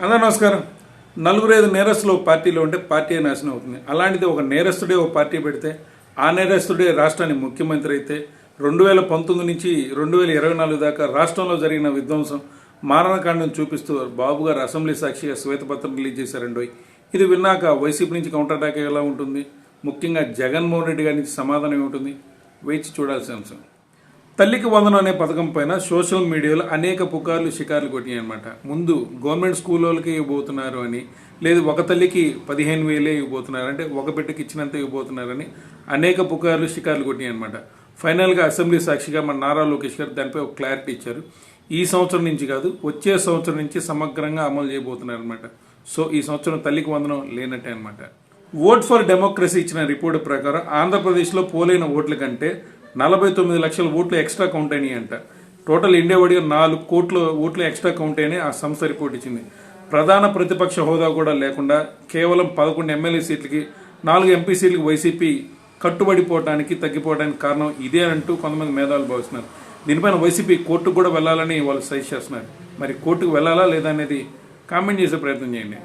అందరూ నమస్కారం. నలుగురు ఐదు నేరస్తులు ఒక పార్టీలో ఉంటే పార్టీ నాశనం అవుతుంది. అలాంటిది ఒక నేరస్తుడే ఒక పార్టీ పెడితే ఆ నేరస్తుడే రాష్ట్రానికి ముఖ్యమంత్రి అయితే రెండు వేల పంతొమ్మిది నుంచి రెండు వేల ఇరవై నాలుగు దాకా రాష్ట్రంలో జరిగిన విధ్వంసం మారణకాండం చూపిస్తూ బాబు గారు అసెంబ్లీ సాక్షిగా శ్వేతపత్రం రిలీజ్ చేశారండి ఇది విన్నాక వైసీపీ నుంచి కౌంటర్ అటాక్ ఎలా ఉంటుంది? ముఖ్యంగా జగన్మోహన్ రెడ్డి గారి నుంచి సమాధానం ఏముంటుంది? వేచి చూడాల్సిన అంశం. తల్లికి వందనం అనే పథకం పైన సోషల్ మీడియాలో అనేక పుకార్లు షికార్లు కొట్టినాయి అనమాట ముందు గవర్నమెంట్ స్కూల్ వాళ్ళకి ఇవ్వబోతున్నారు అని లేదు ఒక తల్లికి పదిహేను వేలే ఇవ్వబోతున్నారు అంటే ఒక బిడ్డకి ఇచ్చినంత ఇవ్వబోతున్నారని అనేక పుకార్లు షికార్లు కొట్టినాయి అనమాట ఫైనల్గా అసెంబ్లీ సాక్షిగా మన నారా లోకేష్ గారు దానిపై ఒక క్లారిటీ ఇచ్చారు. ఈ సంవత్సరం నుంచి కాదు వచ్చే సంవత్సరం నుంచి సమగ్రంగా అమలు చేయబోతున్నారు అనమాట సో ఈ సంవత్సరం తల్లికి వందనం లేనట్టే అనమాట ఓట్ ఫర్ డెమోక్రసీ ఇచ్చిన రిపోర్ట్ ప్రకారం ఆంధ్రప్రదేశ్లో పోలైన ఓట్ల కంటే నలభై తొమ్మిది లక్షల ఓట్లు ఎక్స్ట్రా కౌంట్ అయినాయి అంట టోటల్ ఇండియా వడిగా నాలుగు కోట్ల ఓట్లు ఎక్స్ట్రా కౌంట్ అయినాయి. ఆ సంస్థ రిపోర్ట్ ఇచ్చింది. ప్రధాన ప్రతిపక్ష హోదా కూడా లేకుండా కేవలం పదకొండు ఎమ్మెల్యే సీట్లకి నాలుగు ఎంపీ సీట్లకి వైసీపీ కట్టుబడిపోవడానికి తగ్గిపోవడానికి కారణం ఇదే అంటూ కొంతమంది మేధావులు భావిస్తున్నారు. దీనిపైన వైసీపీ కోర్టుకు కూడా వెళ్ళాలని వాళ్ళు సజెస్ట్ చేస్తున్నారు. మరి కోర్టుకు వెళ్ళాలా లేదా అనేది కామెంట్ చేసే ప్రయత్నం చేయండి.